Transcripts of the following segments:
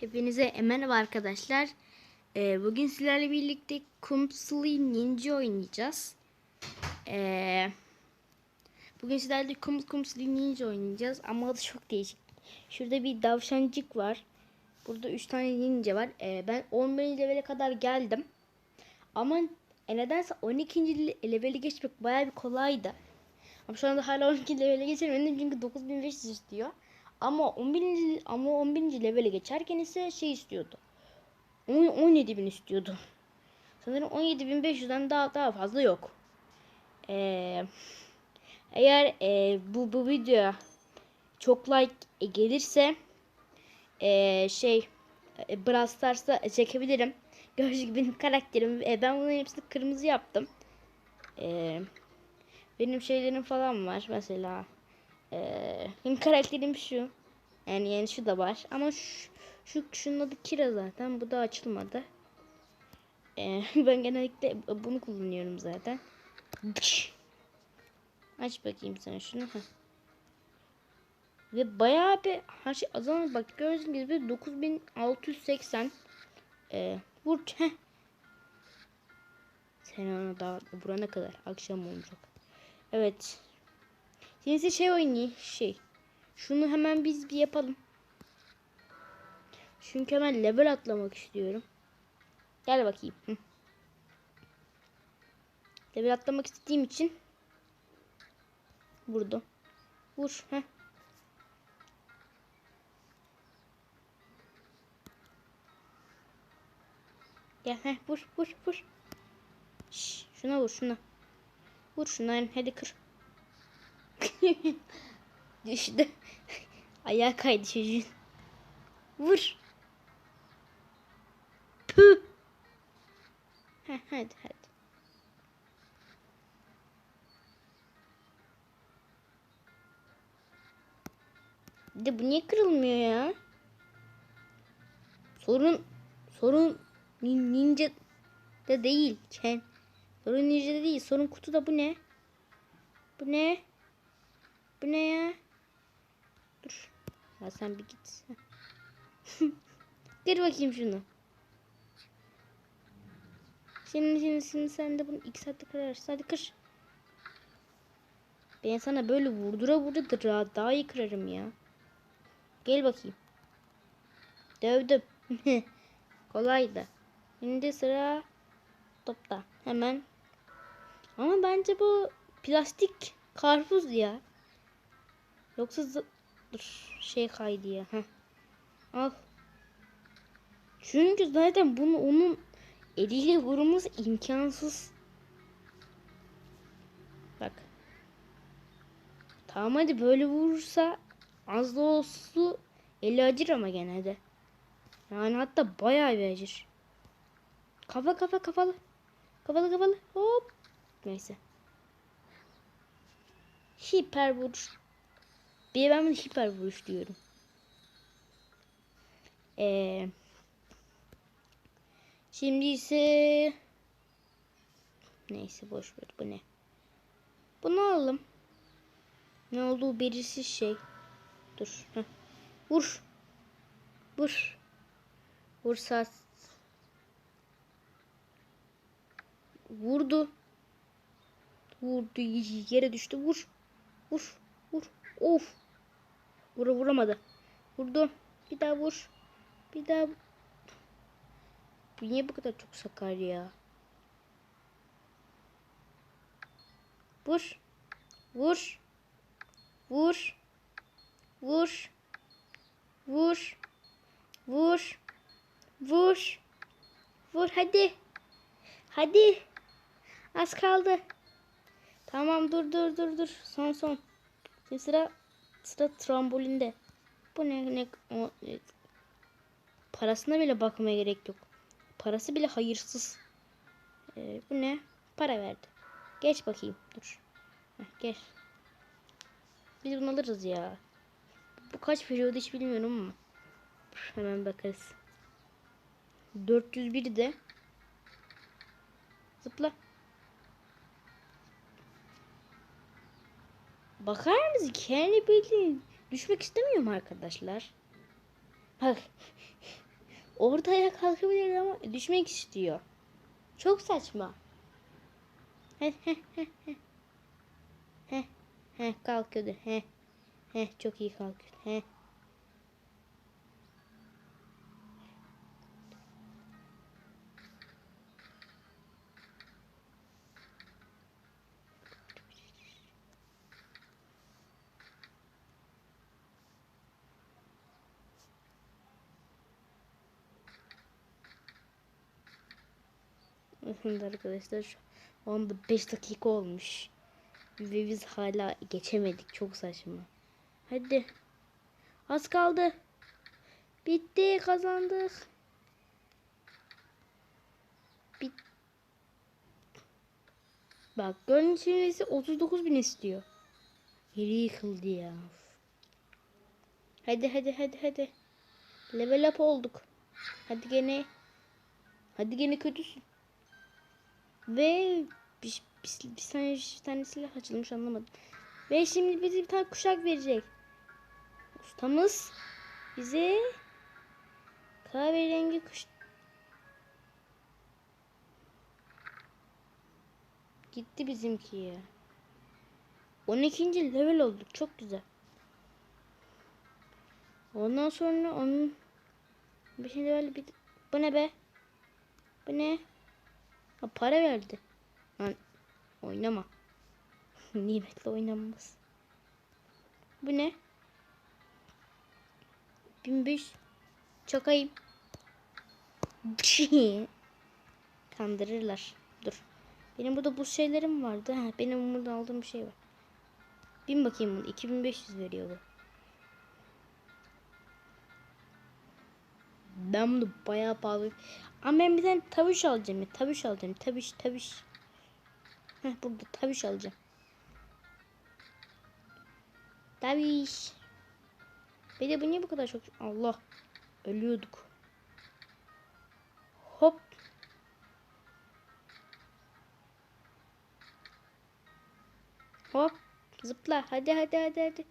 Hepinize merhaba arkadaşlar. Ee, bugün sizlerle birlikte Kumsuli Ninja oynayacağız. Ee, bugün sizlerle Kum Kumsuli Ninja oynayacağız ama adı çok değişik. Şurada bir davşancık var. Burada 3 tane ninja var. Ee, ben 11. levele kadar geldim. Ama e, nedense 12. leveli geçmek bayağı bir kolaydı. Ama şu anda hala 12 levele geçemedim çünkü 9500 istiyor. Ama 11. ama 11. levele geçerken ise şey istiyordu. 17.000 istiyordu. Sanırım 17.500'den daha daha fazla yok. Ee, eğer e, bu bu video çok like e, gelirse e, şey e, Brawl çekebilirim. Gördüğünüz gibi benim karakterim. E, ben bunların hepsini kırmızı yaptım. E, benim şeylerim falan var mesela. Ee, benim karakterim şu. Yani yani şu da var. Ama şu, şu şunun adı Kira zaten. Bu da açılmadı. Ee, ben genellikle bunu kullanıyorum zaten. Aç bakayım sen şunu. Ve bayağı bir her şey azalmış. Bak gördüğünüz gibi 9680 ee, vur. Heh. Sen ona daha burana kadar akşam olacak. Evet. Size şey oynayayım. Şey. Şunu hemen biz bir yapalım. Çünkü hemen level atlamak istiyorum. Gel bakayım. Hı. Level atlamak istediğim için vurdum. Vur. Heh. Gel heh, vur vur vur. Şş, şuna vur şuna. Vur şuna hadi kır. Düştü. Ayağa kaydı çocuğun. Vur. Püh. Heh, hadi hadi. De bu niye kırılmıyor ya? Sorun sorun nin, ninja da değil. Sorun ninja da değil. Sorun kutuda bu ne? Bu ne? Bu ne ya? Dur. Ya sen bir git. Gir bakayım şunu. Şimdi şimdi şimdi sen de bunu iki saatte kırarsın. Hadi kır. Ben sana böyle vurdura vurdura daha iyi kırarım ya. Gel bakayım. Dövdüm. Kolaydı. Şimdi sıra topta. Hemen. Ama bence bu plastik karpuz ya. Yoksa dur şey kaydı ya. Heh. Al. Çünkü zaten bunu onun eliyle vurması imkansız. Bak. Tamam hadi böyle vurursa az da olsa eli acır ama gene de. Yani hatta bayağı bir acır. Kafa kafa kafalı. Kafalı kafalı. Hop. Neyse. Hiper vuruş. Bir ben bunu hiper vuruş diyorum. Ee, şimdi ise neyse boş ver bu ne? Bunu alalım. Ne olduğu belirsiz şey. Dur. Heh. Vur. Vur. Vursa vurdu. Vurdu yere düştü. Vur. Vur. Vur. Of. Vura vuramadı. Vurdu. Bir daha vur. Bir daha. Bu niye bu kadar çok sakar ya? Vur. Vur. Vur. Vur. Vur. Vur. Vur. Vur hadi. Hadi. Az kaldı. Tamam dur dur dur dur. Son son. Şimdi sıra sıra trambolinde. Bu ne ne o, e, parasına bile bakmaya gerek yok. Parası bile hayırsız. Ee, bu ne? Para verdi. Geç bakayım. Dur. Heh, geç. Biz bunu alırız ya. Bu kaç periyodu hiç bilmiyorum ama. Hemen bakarız. 401 de. Zıpla. Bakar mısın? Kendi bildiğin. Düşmek istemiyorum arkadaşlar. Bak. orada ayağa kalkabilir ama düşmek istiyor. Çok saçma. Heh heh heh heh. Heh heh kalkıyordu. Heh. Heh çok iyi kalkıyor. Heh. Şimdi arkadaşlar şu anda 5 dakika olmuş. Ve biz hala geçemedik. Çok saçma. Hadi. Az kaldı. Bitti. Kazandık. Bit. Bak görüntüsü 39 bin istiyor. Yeri yıkıldı ya. Hadi hadi hadi hadi. Level up olduk. Hadi gene. Hadi gene kötüsün. Ve bir, bir, bir, tane, bir tane silah açılmış anlamadım. Ve şimdi bize bir tane kuşak verecek. Ustamız bize kahverengi kuş Gitti bizimki ya. 12. level olduk. Çok güzel. Ondan sonra onun 5. level bir bu ne be? Bu ne? Ha, para verdi. Lan oynama. Nimetle oynanmaz. Bu ne? 1005 Çakayım. Kandırırlar. Dur. Benim burada bu şeylerim vardı. Ha, benim burada aldığım bir şey var. Bin bakayım bunu. 2500 veriyor bu. Ben bunu bayağı pahalı. Ama ben bir tane tavuş alacağım. Tavuş alacağım. Tavuş tavuş. Heh burada tavuş alacağım. Tavuş. Bir de bu niye bu kadar çok? Allah. Ölüyorduk. Hop. Hop. Zıpla. Hadi hadi hadi hadi.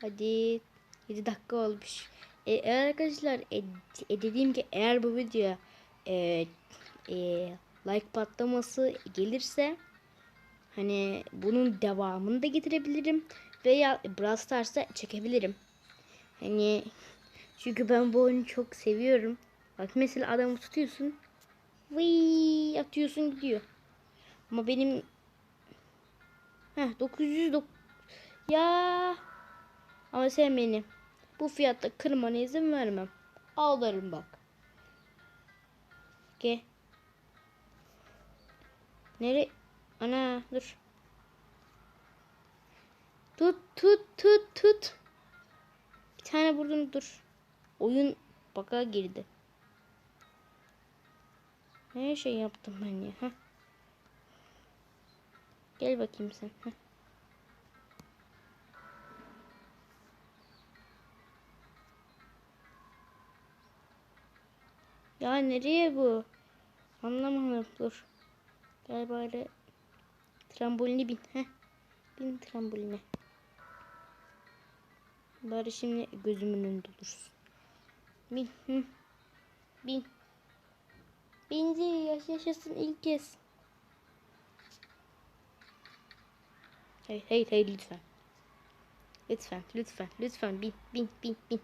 Hadi. 7 dakika olmuş. E, eğer arkadaşlar e, e, dediğim ki eğer bu videoya e, e, like patlaması gelirse hani bunun devamını da getirebilirim veya Brawl Stars'ta çekebilirim. Hani çünkü ben bu oyunu çok seviyorum. Bak mesela adamı tutuyorsun. Vıy atıyorsun gidiyor. Ama benim Heh 900 dok ya ama sen beni bu fiyatta kırmana izin vermem. Ağlarım bak. Gel. Nere? Ana dur. Tut tut tut tut. Bir tane vurdum dur. Oyun baka girdi. Ne şey yaptım ben ya. Heh. Gel bakayım sen. Heh. Ya nereye bu? Anlamadım. Dur. Gel bari tramboline bin. Heh. Bin tramboline. Bari şimdi gözümün önünde dursun. Bin. Hı. Bin. Bindi. Yaş yaşasın ilk kez. Hayır hayır hayır lütfen. Lütfen lütfen lütfen bin bin bin bin.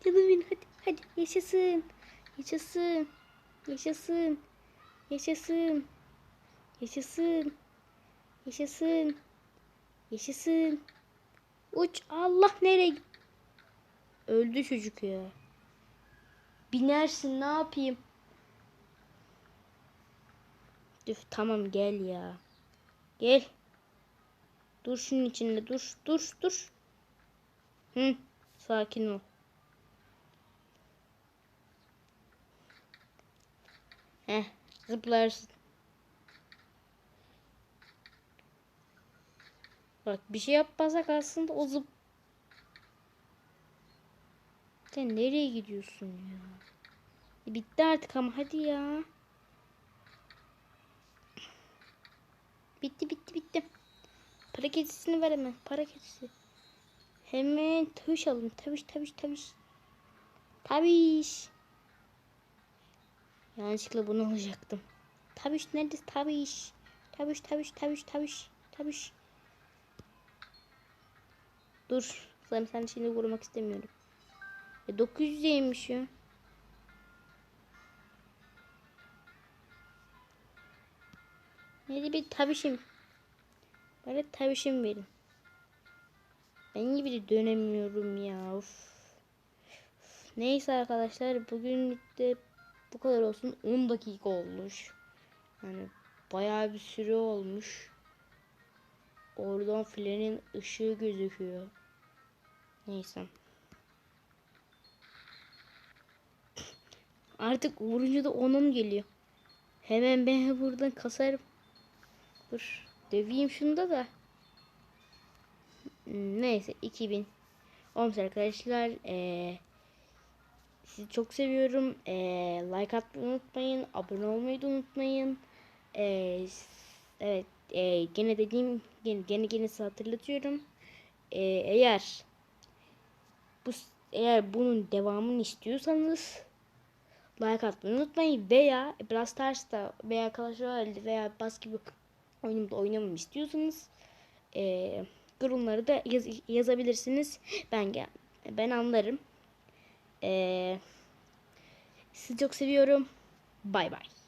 Heh. Canım bin hadi hadi yaşasın. Yaşasın. Yaşasın. Yaşasın. Yaşasın. Yaşasın. Yaşasın. Uç Allah nereye Öldü çocuk ya. Binersin ne yapayım? Üf, tamam gel ya. Gel. Dur şunun içinde dur dur dur. Hı, sakin ol. Heh, zıplarsın. Bak bir şey yapmasak aslında o zıp... Sen nereye gidiyorsun ya? E, bitti artık ama hadi ya. Bitti bitti bitti. Para kedisini ver hemen. Para kedisi. Hemen tavuş alın. Tavuş tavuş tavuş. Tabiş. Yanlışlıkla bunu alacaktım. Tabiş neredesin? Tabiş. Tabiş, tabiş, tabiş, tabiş, tabiş. Dur. Sana sen şimdi vurmak istemiyorum. E 900 yemiş ya. Neydi bir tabişim. Bana tabişim verin. Ben gibi de dönemiyorum ya. Of. Neyse arkadaşlar bugün de bu kadar olsun. 10 dakika olmuş. Yani bayağı bir süre olmuş. Oradan filenin ışığı gözüküyor. Neyse. Artık vurunca da onun geliyor. Hemen ben buradan kasarım. Dur. Döveyim şunda da. Neyse 2000 olmuş arkadaşlar. Ee, sizi çok seviyorum. Ee, like atmayı unutmayın. Abone olmayı da unutmayın. Ee, evet. ee, gene dediğim gene gene gene hatırlatıyorum. Ee, eğer bu eğer bunun devamını istiyorsanız like atmayı unutmayın veya Brawl Stars'ta veya Clash Royale'de veya başka bir oyunumda oynamamı istiyorsanız eee yorumları da yaz, yazabilirsiniz. Ben ben anlarım. Eee sizi çok seviyorum. Bay bay.